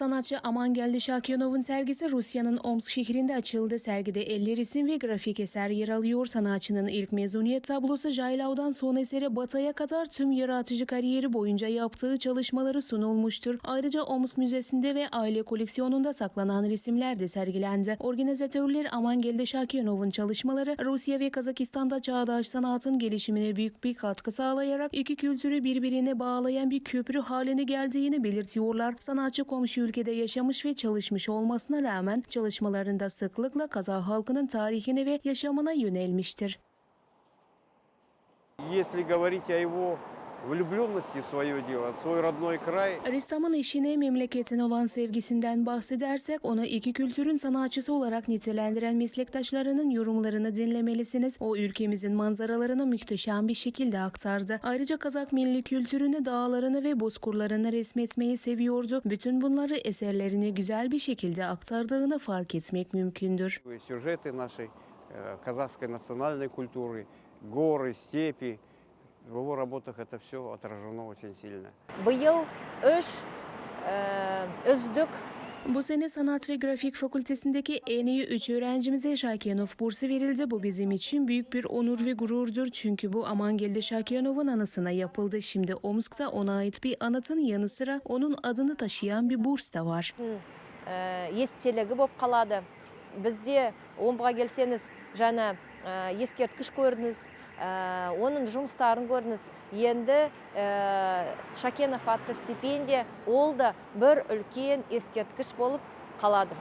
Sanatçı Amangeldi Şakyanov'un sergisi Rusya'nın Omsk şehrinde açıldı. Sergide 50 resim ve grafik eser yer alıyor. Sanatçının ilk mezuniyet tablosu Jaylav'dan son eseri Batay'a kadar tüm yaratıcı kariyeri boyunca yaptığı çalışmaları sunulmuştur. Ayrıca Omsk Müzesi'nde ve aile koleksiyonunda saklanan resimler de sergilendi. Organizatörler Amangeldi Şakyanov'un çalışmaları Rusya ve Kazakistan'da çağdaş sanatın gelişimine büyük bir katkı sağlayarak iki kültürü birbirine bağlayan bir köprü haline geldiğini belirtiyorlar. Sanatçı komşu ülkede yaşamış ve çalışmış olmasına rağmen çalışmalarında sıklıkla Kazak halkının tarihine ve yaşamına yönelmiştir. Если говорить о его влюбленности в свое дело, в свой родной край, Ressamın eşine memleketine olan sevgisinden bahsedersek onu iki kültürün sanatçısı olarak nitelendiren meslektaşlarının yorumlarını dinlemelisiniz. O ülkemizin manzaralarını muhteşem bir şekilde aktardı. Ayrıca Kazak milli kültürünü, dağlarını ve bozkurlarını resmetmeyi seviyordu. Bütün bunları eserlerine güzel bir şekilde aktardığını fark etmek mümkündür. и сюжеты нашей э, казахской национальной культуры, горы, степи, в его работах это все отражено очень сильно. Быйыл үш э, үздік Bu sene Sanat ve Grafik Fakültesindeki en iyi 3 öğrencimize Şakyanov bursu verildi. Bu bizim için büyük bir onur ve gururdur. Çünkü bu Amangel'de Şakyanov'un anısına yapıldı. Şimdi Omsk'ta ona ait bir anıtın yanı sıra onun adını taşıyan bir burs da var. э, естелігі болып қалады бізде омбыға келсеңіз жаңа э, ескерткіш көрдіңіз э, оның жұмыстарын көрдіңіз енді э, шакенов атты стипендия ол да бір үлкен ескерткіш болып қалады.